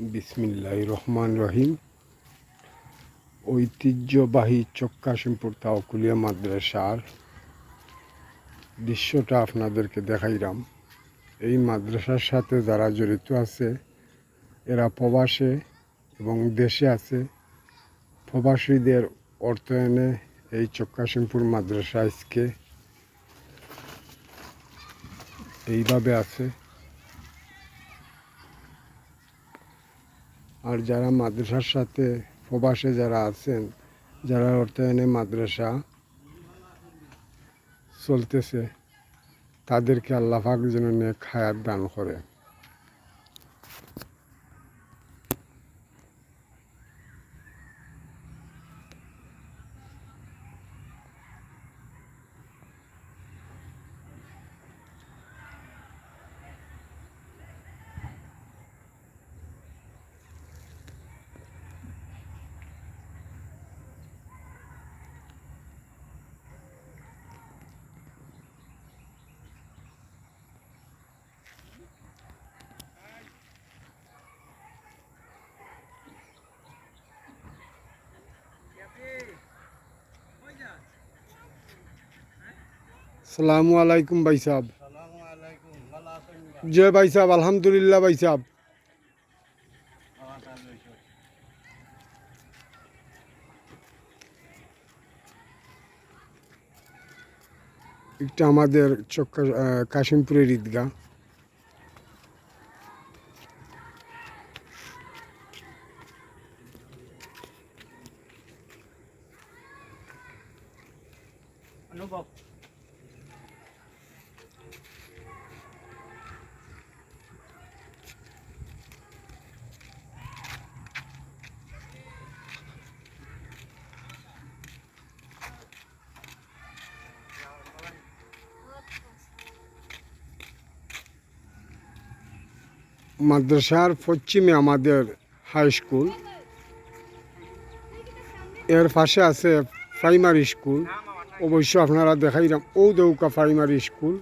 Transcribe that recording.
বিসমিল্লাহ রহমান রহিম। ঐতিহ্যবাহী চক্কাশিমপুর তাওকুলিয়া মাদ্রাসার দৃশ্যটা আপনাদেরকে দেখাইলাম। এই মাদ্রাসার সাথে যারা জড়িত আছে, এরা প্রবাসে এবং দেশে আছে। প্রবাসীদের অর্থায়নে এই চক্কাশিমপুর মাদ্রাসা আজকে এইভাবে আছে। আর যারা মাদ্রাসার সাথে প্রবাসে যারা আছেন, যারা অর্থায়নে মাদ্রাসা চলতেছে, তাদেরকে আল্লাহ পাক যেন নেক হায়াত দান করে। সালামু আলাইকুম ভাই সাহেব। জয় ভাই সাহেব, আলহামদুলিল্লাহ ভাই সাহেব। একটা আমাদের চক্কা কাশিমপুরের ঈদগাহ। অনুভব। মাদ্রাসার পশ্চিমে আমাদের হাই স্কুলের পাশে আছে প্রাইমারি স্কুল অবশ্য আপনারা দেখাইলাম ও দৌকা প্রাইমারি স্কুল